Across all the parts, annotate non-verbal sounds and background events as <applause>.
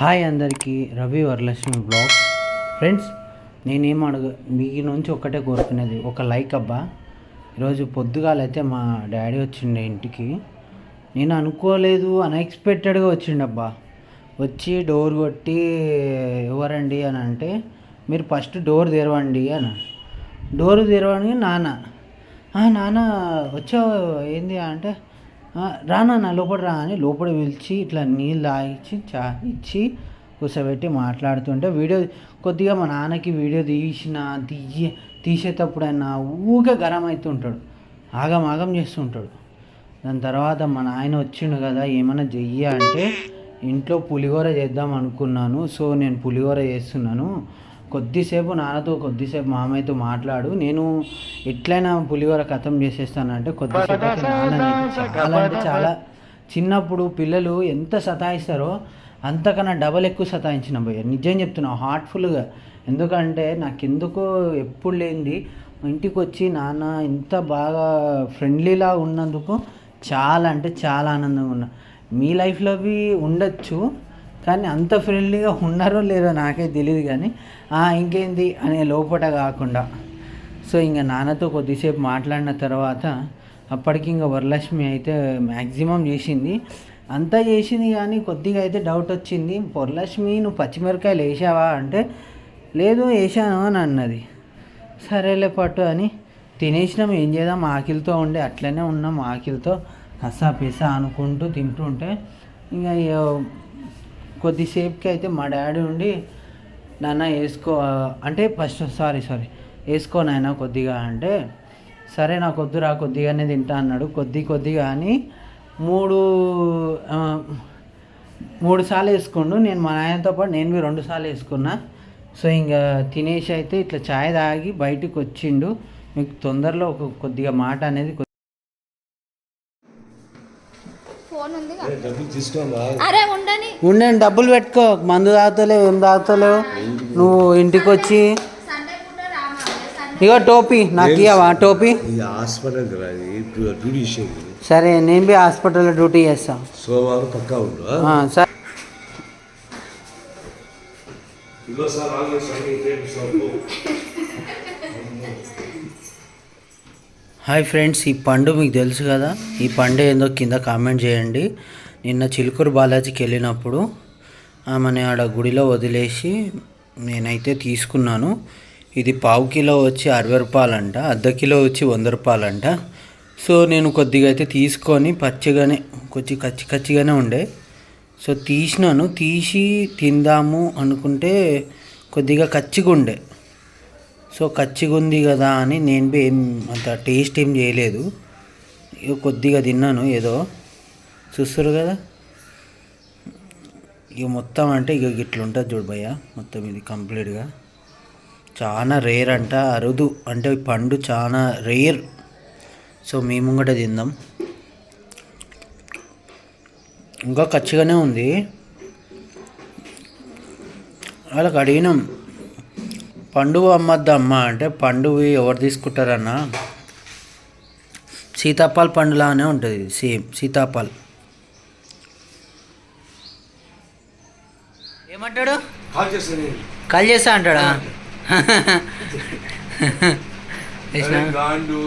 Hi అందరికీ Ravi Varalakshmi blog friends నేనేం అడుగు మీ నుంచి ఒక్కటే కోరుకునేది ఒక లైక్ అబ్బా. ఈరోజు పొద్దుగాలైతే మా డాడీ వచ్చిండే ఇంటికి. నేను అనుకోలేదు అన్ఎక్స్పెక్టెడ్గా వచ్చిండబ్బా. వచ్చి డోర్ కొట్టి ఎవరండి? అని అంటే మీరు ఫస్ట్ డోర్ తెరవండి అని. డోర్ తెరవండి నాన్న. నాన్న వచ్చావు ఏంది? అంటే రానా నా లోపల రా అని లోపల పిలిచి ఇట్లా నీళ్ళు తాగిచ్చి చా ఇచ్చి కూర్చోబెట్టి మాట్లాడుతుంటే వీడియో కొద్దిగా మా నాన్నకి వీడియో తీసిన తీయ తీసేటప్పుడు ఆయన ఊకే గరం అవుతుంటాడు ఆగం ఆగం చేస్తుంటాడు. దాని తర్వాత మా నాయన వచ్చిండు కదా ఏమైనా చెయ్యి అంటే ఇంట్లో పులిహోర చేద్దాం అనుకున్నాను సో నేను పులిహోర చేస్తున్నాను. కొద్దిసేపు నాన్నతో కొద్దిసేపు మామయ్యతో మాట్లాడు. నేను ఎట్లయినా పులిహోర కథం చేసేస్తానంటే కొద్దిసేపు నాన్న చాలా అంటే చాలా చిన్నప్పుడు పిల్లలు ఎంత సతాయిస్తారో అంతకన్నా డబల్ ఎక్కువ సతాయించిన భయ్య. నిజం చెప్తున్నా హార్ట్ఫుల్గా ఎందుకంటే నాకెందుకో ఎప్పుడు లేనిది ఇంటికి వచ్చి నాన్న ఇంత బాగా ఫ్రెండ్లీలా ఉన్నందుకు చాలా అంటే చాలా ఆనందంగా ఉన్నా. మీ లైఫ్లో అవి ఉండొచ్చు. కానీ అంత ఫ్రెండ్లీగా ఉన్నారో లేదో నాకే తెలియదు కానీ ఇంకేంది అనే లోపట కాకుండా. సో ఇంకా నాన్నతో కొద్దిసేపు మాట్లాడిన తర్వాత అప్పటికి ఇంకా వరలక్ష్మి అయితే మ్యాక్సిమం చేసింది. అంతా చేసింది కానీ కొద్దిగా అయితే డౌట్ వచ్చింది. వరలక్ష్మి నువ్వు పచ్చిమిరకాయలు వేసావా? అంటే లేదు వేసాను అని అన్నది. సరేలే పట్టు అని తినేసినాం. ఏం చేద్దాం? ఆకిలితో ఉండే అట్లనే ఉన్నాం. ఆకిలితో కసా పిసా అనుకుంటూ తింటుంటే ఇంకా కొద్దిసేపుకి అయితే మా డాడీ ఉండి నాన్న వేసుకో అంటే ఫస్ట్ సారీ సారీ వేసుకో నాయన కొద్దిగా అంటే సరే నాకు వద్దురా కొద్దిగానే తింటా అన్నాడు. కొద్ది కొద్దిగా అని మూడు మూడు సార్లు వేసుకుండు. నేను మా నాయనతో పాటు నేను రెండు సార్లు వేసుకున్నా. సో ఇంకా తినేసి అయితే ఇట్లా ఛాయ్ తాగి బయటికి వచ్చిండు. మీకు తొందరలో ఒక కొద్దిగా మాట అనేది ఉండని. ఉండండి డబ్బులు పెట్టుకో. మందు తాగుతలేవు ఏం తాగుతలేవు? నువ్వు ఇంటికి వచ్చి ఇగో టోపీ నాకు ఇవ్వవా టోపీ? సరే నేను బి హాస్పిటల్లో డ్యూటీ చేస్తా. సోమవారం పక్కా ఉండు సరే సార్ ఆల్రెడీ సార్ ఈ రేపు సార్ పో. హాయ్ ఫ్రెండ్స్ ఈ పండు మీకు తెలుసు కదా? ఈ పండు ఏందో కింద కామెంట్ చేయండి. నిన్న చిలుకూరు బాలాజీకి వెళ్ళినప్పుడు ఆమెని ఆడ గుడిలో వదిలేసి నేనైతే తీసుకున్నాను. ఇది పావు కిలో వచ్చి అరవై రూపాయలంట అర్ధ కిలో వచ్చి వంద రూపాయలంట. సో నేను కొద్దిగా అయితే తీసుకొని పచ్చిగానే కొంచెం కచ్చి కచ్చిగానే ఉండే. సో తీసినాను తీసి తిందాము అనుకుంటే కొద్దిగా కచ్చిగా ఉండే సో కచ్చిగా ఉంది కదా అని నేను ఏం అంత టేస్ట్ ఏం చేయలేదు. ఇక కొద్దిగా తిన్నాను ఏదో. చూస్తారు కదా? ఇక మొత్తం అంటే ఇక ఇట్లుంటుంది చూడు భయ్య మొత్తం ఇది కంప్లీట్గా. చాలా రేర్ అంట అరుదు అంటే పండు చాలా రేర్. సో మేము కూడా తిందాం. ఇంకా కచ్చిగానే ఉంది. వాళ్ళకి అడిగినాం. పండుగ అమ్మద్దా అమ్మ అంటే పండుగ ఎవరు తీసుకుంటారన్న? సీతాఫల్ పండులానే ఉంటుంది సేమ్ సీతాఫల్. ఏమంటాడు? కాల్ చేస్తాను నేను. కాల్ చేస్తా అంటాడా? అరే గాండు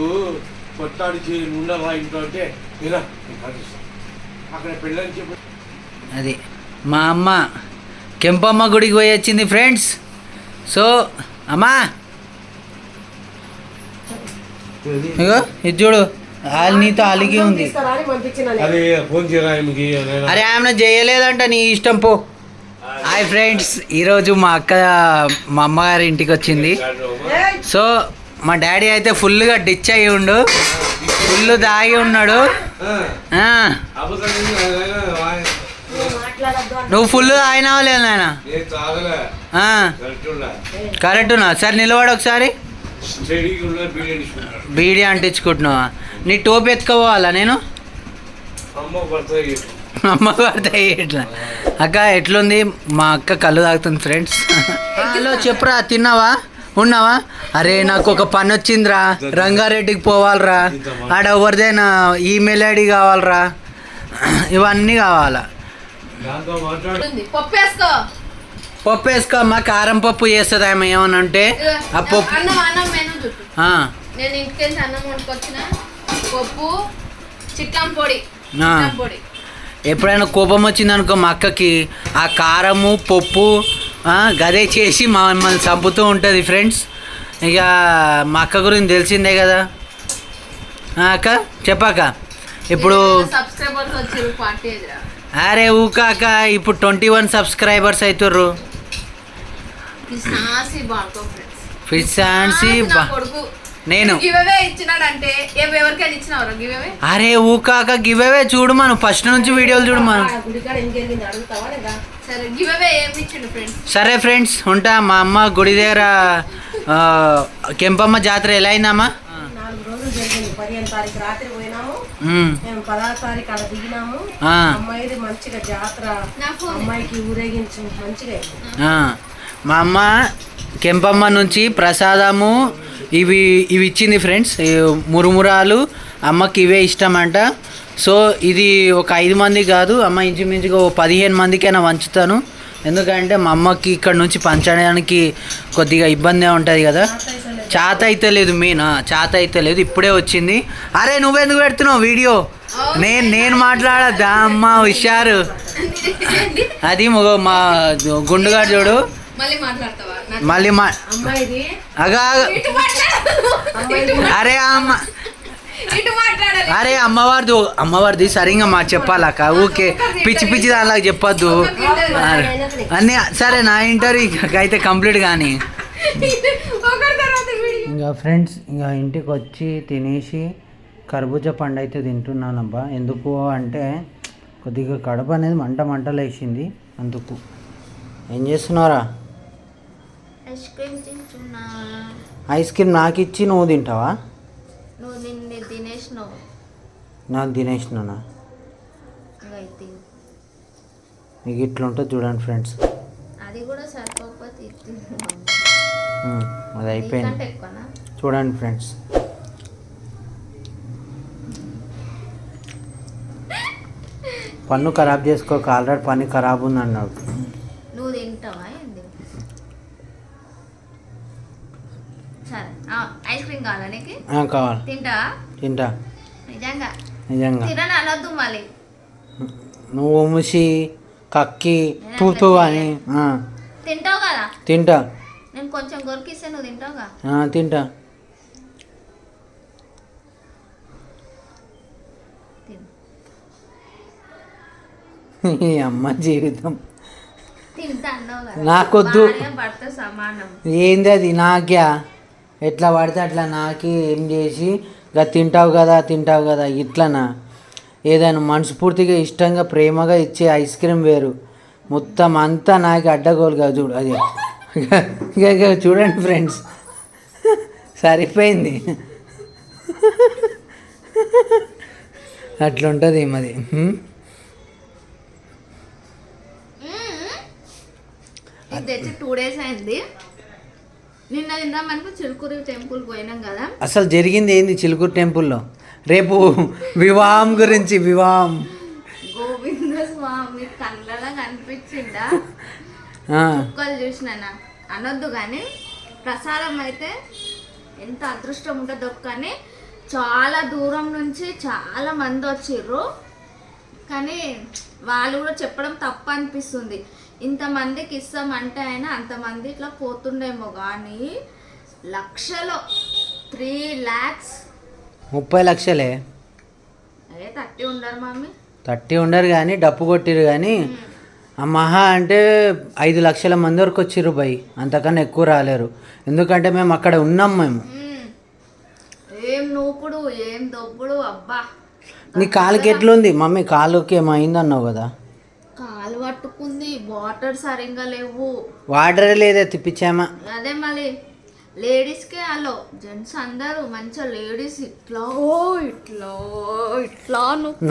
కొట్టాడు చేయి ఉండవా ఇంట్లో అంటే ఇలా నేను కాల్ చేస్తాను అక్కడ పెళ్ళని చెప్పి. అది మా అమ్మ కెంపమ్మ గుడికి పోయి వచ్చింది ఫ్రెండ్స్. సో అమ్మా. ఇగో ఇది చూడు. వాళ్ళు నీతో అలిగి ఉంది. అరే ఫోన్ ఆమె చేయలేదంట నీ ఇష్టం పో. హాయ్ ఫ్రెండ్స్ ఈరోజు మా అక్క మా అమ్మగారి ఇంటికి వచ్చింది. సో మా డాడీ అయితే ఫుల్గా డిచ్ అయ్యి ఉండు. ఫుల్ తాగి ఉన్నాడు. నువ్వు ఫుల్ తాగినావా లేదు నాయన? నేను తాగలే కరెక్ట్ ఉండా కరెక్ట్ ఉన్నా సరే నిలబడు ఒకసారి. బీడీ అంటించుకుంటున్నావా? నీ టోపీ ఎత్తుకోవాలా నేను? అమ్మ పడతాయి ఇట్లా. అక్క ఎట్లుంది? మా అక్క కళ్ళు తాగుతుంది ఫ్రెండ్స్. హలో చెప్పురా తిన్నావా? ఉన్నావా? అరే నాకు ఒక పని వచ్చిందిరా. రంగారెడ్డికి పోవాలరా. ఆడ ఎవరిదైనా ఈమెయిల్ ఐడి కావాలరా. ఇవన్నీ కావాలా. పప్పు వేసుకో అమ్మ కారం పప్పు చేస్తుంది ఆమె ఏమని అంటే ఇదిగో, ఆ పప్పు. అన్నం అన్నం మెను చుట్టూ ఆ, నేను ఇంటికెళ్ళి అన్నం వండుకొచ్చిన. పప్పు చిట్లం పొడి ఆ. చిట్లం పొడి. ఎప్పుడైనా కోపం వచ్చిందనుకో మా అక్కకి ఆ కారము పప్పు ఆ, గదే చేసి మమ్మల్ని చంపుతూ ఉంటుంది ఫ్రెండ్స్. ఇక మా అక్క గురించి తెలిసిందే కదా. ఆ, అక్క చెప్పాక. ఇప్పుడు సబ్స్క్రైబర్స్ వచ్చారు పార్టీ ఎదురా అరే ఊకాక ఇప్పుడు ట్వంటీ వన్ సబ్స్క్రైబర్స్ అవుతుర్రు నేను గివే ఇచ్చినాడంటే ఏ ఎవరికైనా ఇచ్చినావు గివే అరే ఊకాక గివేవే చూడు మనం. ఫస్ట్ నుంచి వీడియోలు చూడు మనం. సరే గివే ఏమి ఇచ్చిండు ఫ్రెండ్స్ సరే ఫ్రెండ్స్ ఉంటా. మా అమ్మ గుడి దగ్గర కెంపమ్మ జాతర ఎలా అయిందమ్మా? నాలుగు రోజులు జరిగింది. పదిహేను తారీఖు రాత్రి పోయినాము. ఉమ్, మేము పదహారు తారీఖు అక్కడ దిగినాము. అమ్మాయిది మంచిగా జాతర అమ్మాయికి ఊరేగించి మంచిగా. మా అమ్మ కెంపమ్మ నుంచి ప్రసాదము ఇవి ఇవి ఇచ్చింది ఫ్రెండ్స్. మురుమురాలు అమ్మకి ఇవే ఇష్టం అంట సో ఇది ఒక ఐదు మంది కాదు అమ్మ ఇంచుమించుగా ఓ పదిహేను మందికైనా వంచుతాను. ఎందుకంటే మా అమ్మకి ఇక్కడ నుంచి పంచడానికి కొద్దిగా ఇబ్బంది ఉంటుంది కదా. చాత అయితే లేదు మెయిన్ చాత అయితే లేదు ఇప్పుడే వచ్చింది. అరే నువ్వెందుకు పెడుతున్నావు వీడియో? నేను నేను మాట్లాడద్దా? అమ్మ హుషారు. అది మా గుండుగాడు చూడు. మళ్ళీ మాట్లాడతావా? నా- మళ్ళీ మా అగా అరే అమ్మ అరే అమ్మవారిది అమ్మవారిది సరిగా మా చెప్పాలక్క. ఊకే పిచ్చి పిచ్చి అలా చెప్పొద్దు. అన్నీ సరే నా ఇంటర్వ్యూ అయితే కంప్లీట్ కానీ. ఇంకా ఫ్రెండ్స్ ఇంకా ఇంటికి వచ్చి తినేసి కర్బూజా పండు అయితే తింటున్నానబ్బా. ఎందుకు అంటే కొద్దిగా కడుపు అనేది మంట మంటలు వేసింది అందుకు. ఏం చేస్తున్నారా ఐస్ క్రీమ్ తింటున్నా. ఐస్ క్రీమ్ నాకు ఇచ్చి నువ్వు తింటావా? నువ్వు నిన్ను తినేసినావు నాకు తినేసినానా మీకు ఇట్లా ఉంటుంది చూడండి ఫ్రెండ్స్. అది కూడా సరిపోకపోతే అది అయిపోయింది. చూడండి ఫ్రెండ్స్. పన్ను ఖరాబ్ చేసుకోక ఆల్రెడీ పన్ను ఖరాబ్ ఉంది అన్నాడు నువ్వు తింటావా ఏంది సరే ఆ, ఐస్ క్రీమ్ కావాలా నీకు ఆ, కావాలి. తింటావా? తింటా. నిజంగా? నిజంగా. తినని? అనొద్దు మళ్ళీ. నువ్వు ముసి కక్కి తూతూ అని తింటావు కదా? తింటా. నేను కొంచెం గొరికిస్తే నువ్వు తింటావుగా ఆ, తింటా. ఈ అమ్మ జీవితం. తింటా నాకొద్దు. ఏంది అది? నాక్యా ఎట్లా పడితే అట్లా నాకి ఏం చేసి ఇక తింటావు కదా తింటావు కదా ఇట్లనా? ఏదైనా మనస్ఫూర్తిగా ఇష్టంగా ప్రేమగా ఇచ్చే ఐస్ క్రీమ్ వేరు. మొత్తం అంతా నాకు అడ్డగోలుగా చూడు అది. చూడండి ఫ్రెండ్స్. సరిపోయింది. అట్లుంటుంది మరి. తెచ్చి టూ డేస్ అయింది. నిన్న చిలుకూరి టెంపుల్ పోయినాం కదా. అసలు జరిగింది ఏంది చిలుకూరు టెంపుల్లో? రేపు వివాహం గురించి వివాహం. గోవింద స్వామి కళ్ళలో కనిపించిందా చుక్కలు చూసినా అనొద్దు కానీ ప్రసాదం అయితే ఎంత అదృష్టం ఉంటుందో కానీ చాలా దూరం నుంచి చాలా మంది వచ్చిర్రు. కానీ వాళ్ళు కూడా చెప్పడం తప్పు అనిపిస్తుంది. ఇంతమందికి ఇస్తామంటే అయినా అంతమంది ఇట్లా పోతుండేమో కానీ లక్షలో త్రీ ల్యాక్స్ ముప్పై లక్షలే. అదే థర్టీ ఉండరు మమ్మీ. థర్టీ ఉండరు కానీ డప్పు కొట్టిరు కానీ ఆ మహా అంటే ఐదు లక్షల మంది వరకు వచ్చిర్రు బై. అంతకన్నా ఎక్కువ రాలేరు. ఎందుకంటే మేము అక్కడ ఉన్నాం మేము. ఏం నూపుడు ఏం దొబ్బుడు అబ్బా. నీ కాలుకి ఎట్లుంది? మమ్మీ కాలుకి ఏమైంది అన్నావు కదా? కాలు పట్టుకుంది వాటర్ సరిగ్గా లేవు. వాటర్ లేదే తిప్పించామా అదే మళ్ళీ లేడీస్కే అలో. జెంట్స్ అందరూ మంచిగా లేడీస్ ఇట్లా ఇట్లా ఇట్లా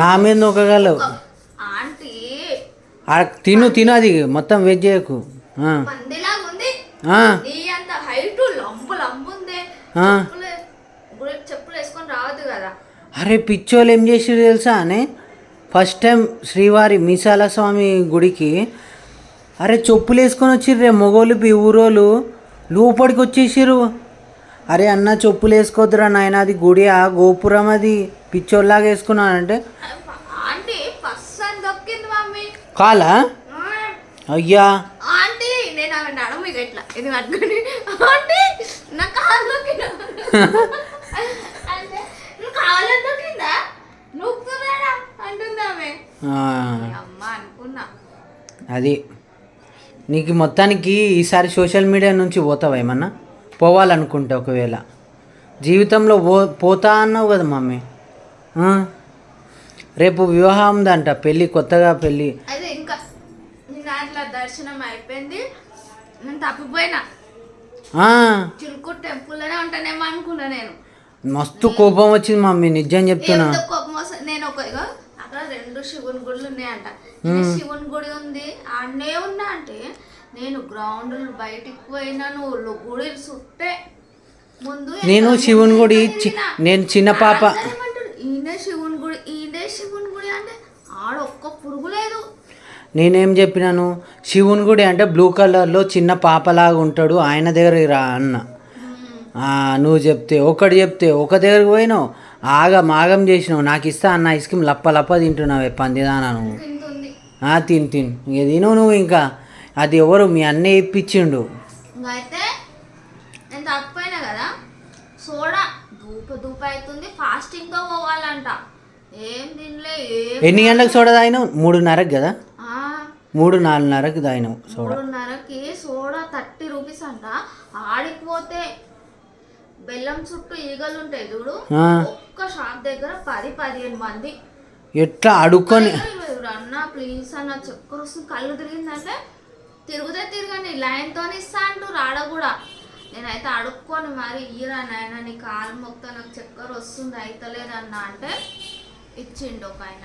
నా మీద నొక్కగలవు. ఆంటీ. తిను తిను అది మొత్తం వెజ్ చేయకు. పందిలాగా ఉంది. అంత హైట్ లంబు లంబు చెప్పులు వేసుకొని రావద్దు కదా. అరే పిచ్చోళ్ళు ఏం చేసిరు తెలుసా అని ఫస్ట్ టైం శ్రీవారి మీసాల స్వామి గుడికి అరే చెప్పులు వేసుకొని వచ్చిర్రే మొగోళ్ళు ఈ ఊరోళ్ళు లోపలికి వచ్చేసిర్రు. అరే అన్న చెప్పులు వేసుకోవద్దురా నాయన అది గుడి ఆ గోపురం అది పిచ్చోళ్ళలాగా వేసుకున్నానంటే. కాలా? అయ్యా. నేను <laughs> ఆమె నడము ఇక ఇట్లా ఇది పట్టుకొని ఆంటీ నా కాలు దొక్కిన అంటే నువ్వు కావాలని దొక్కిందా నొక్కుతున్నాడా అంటుంది ఆమె ఆ, అమ్మ అనుకున్నా అది. నీకు మొత్తానికి ఈసారి సోషల్ మీడియా నుంచి పోతావా ఏమన్నా? పోవాలనుకుంటే ఒకవేళ. జీవితంలో పో పోతా అన్నావు కదా మమ్మీ? రేపు వివాహం ఉందంట పెళ్ళి కొత్తగా పెళ్ళి. అదే ఇంకా నేను దాంట్లో దర్శనం అయిపోయింది. నేను తప్పిపోయినా. ఆ, చిలుకూరు టెంపుల్లోనే ఉంటానేమో అనుకున్నా నేను. మస్తు కోపం వచ్చింది మమ్మీ నిజం చెప్తున్నా. కోపం వస్తుంది? నేను ఒక శివుని గుడులు ఉన్నాయంట. శివుని గుడి ఉంది. ఆడనే ఉన్నా అంటే నేను గ్రౌండ్ బయటికి పోయినా నువ్వు గుడి చుట్టే. ముందు నేను శివుని గుడి. నేను చిన్న పాప. ఈయనే శివుని గుడి ఈయనే శివుని గుడి అంటే ఆడ ఒక్క పురుగు లేదు. నేనేం చెప్పినాను? శివుని గుడి అంటే బ్లూ కలర్లో చిన్న పాపలాగా ఉంటాడు. ఆయన దగ్గరికి రా అన్న. ఆ, నువ్వు చెప్తే ఒకటి చెప్తే ఒక దగ్గరికి పోయినావు. ఆగ మాగం చేసినావు. నాకు ఇస్తా అన్న ఐస్ క్రీమ్ లప్ప లప్ప తింటున్నావే పందిదానా నువ్వు? తిను తిను. ఇక తిను నువ్వు ఇంకా. అది ఎవరు? మీ అన్నయ్య ఇప్పించిండు. ఇంకా అయితే నేను తప్పిపోయినా కదా సోడా దూప దూప అవుతుంది ఫాస్టింగ్తో పోవాలంట. ఏం తినలే ఏం ఎన్ని గంటలకు సోడా తాగినావు? మూడున్నరకు కదా? మూడు నాలుగున్నరకు తాగినావు సోడా. మూడున్నరకి సోడా థర్టీ రూపీస్ అంట. బెల్లం చుట్టూ ఈగలు ఉంటాయి చూడు. ఒక్క షాప్ దగ్గర పది పదిహేను మంది. ఎట్లా అడుక్కొని? అన్న ప్లీజ్ అన్న చక్కర వస్తుంది కళ్ళు తిరిగిందంటే తిరుగుతే తిరగండి. లైన్తో ఇస్తా అంటూ రాడ కూడా. నేనైతే అడుక్కొని మరి ఈరా నాయన నీ కాలు మొక్త నాకు చక్కెర వస్తుంది అయితలేదన్న అంటే ఇచ్చిండు ఒక ఆయన.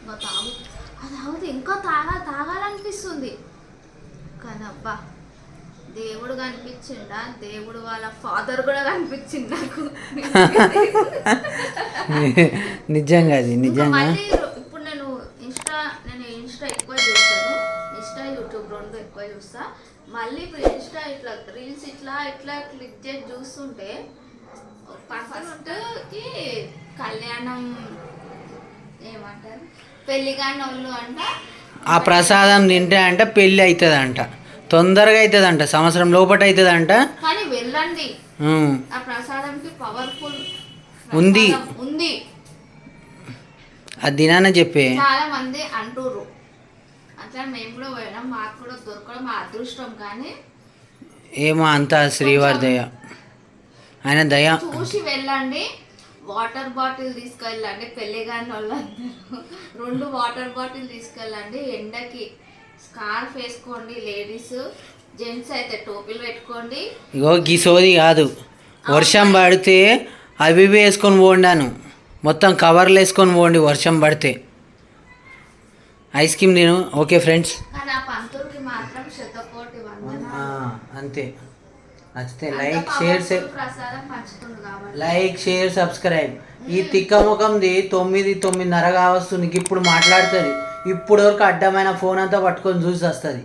ఇంకా తాగు. అది అవుతుంది. ఇంకా తాగా తాగాలనిపిస్తుంది. కానీ అబ్బా దేవుడు కనిపించిండా? దేవుడు వాళ్ళ ఫాదర్ కూడా కనిపించింది నాకు. <laughs> నిజంగా అది నిజంగా. ఇప్పుడు నేను ఇన్స్టా నేను ఇన్స్టా ఎక్కువ చూస్తాను. ఇన్స్టా యూట్యూబ్ రెండు ఎక్కువ చూస్తా. మళ్ళీ ఇప్పుడు ఇన్స్టా ఇట్లా రీల్స్ ఇట్లా ఇట్లా క్లిక్ చేసి చూస్తుంటే ఫస్ట్కి కళ్యాణం ఏమంటారు? పెళ్ళి కాని వాళ్ళు అంట. ఆ ప్రసాదం తింటే అంట పెళ్ళి అవుతుందంట. తొందరగా అవుతుందంట సంవత్సరం లోపట అవుతుందంట కానీ వెళ్ళండి. ఆ ప్రసాదంకి పవర్ఫుల్ ఉంది. ఉంది. అది తినానే చెప్పే. చాలా మంది అంటుర్రు. అట్లా మేము కూడా పోయినాం మాకు కూడా దొరకడం మా అదృష్టం కానీ ఏమో అంత శ్రీవారి దయ ఆయన దయ. చూసి వెళ్ళండి. వాటర్ బాటిల్ తీసుకెళ్ళండి పెళ్ళి కాని వాళ్ళందరూ. రెండు వాటర్ బాటిల్ తీసుకెళ్ళండి ఎండకి. స్కార్ఫ్ వేసుకోండి లేడీస్. జెంట్స్ అయితే టోపీలు పెట్టుకోండి. ఇగో గీ సోది కాదు. వర్షం పడితే అవి వేసుకొని పోండాను మొత్తం కవర్లు వేసుకొని పోండి వర్షం పడితే. ఐస్ క్రీమ్ తిను. Okay friends? అంతే. నచ్చితే like share like share subscribe. ఈ తిక్క ముఖంది తొమ్మిది తొమ్మిదిన్నర కావస్తుంది. ఇప్పుడు మాట్లాడుతుంది. ఇప్పుడు వరకు అడ్డమైన ఫోన్ అంతా పట్టుకొని చూసి వస్తుంది.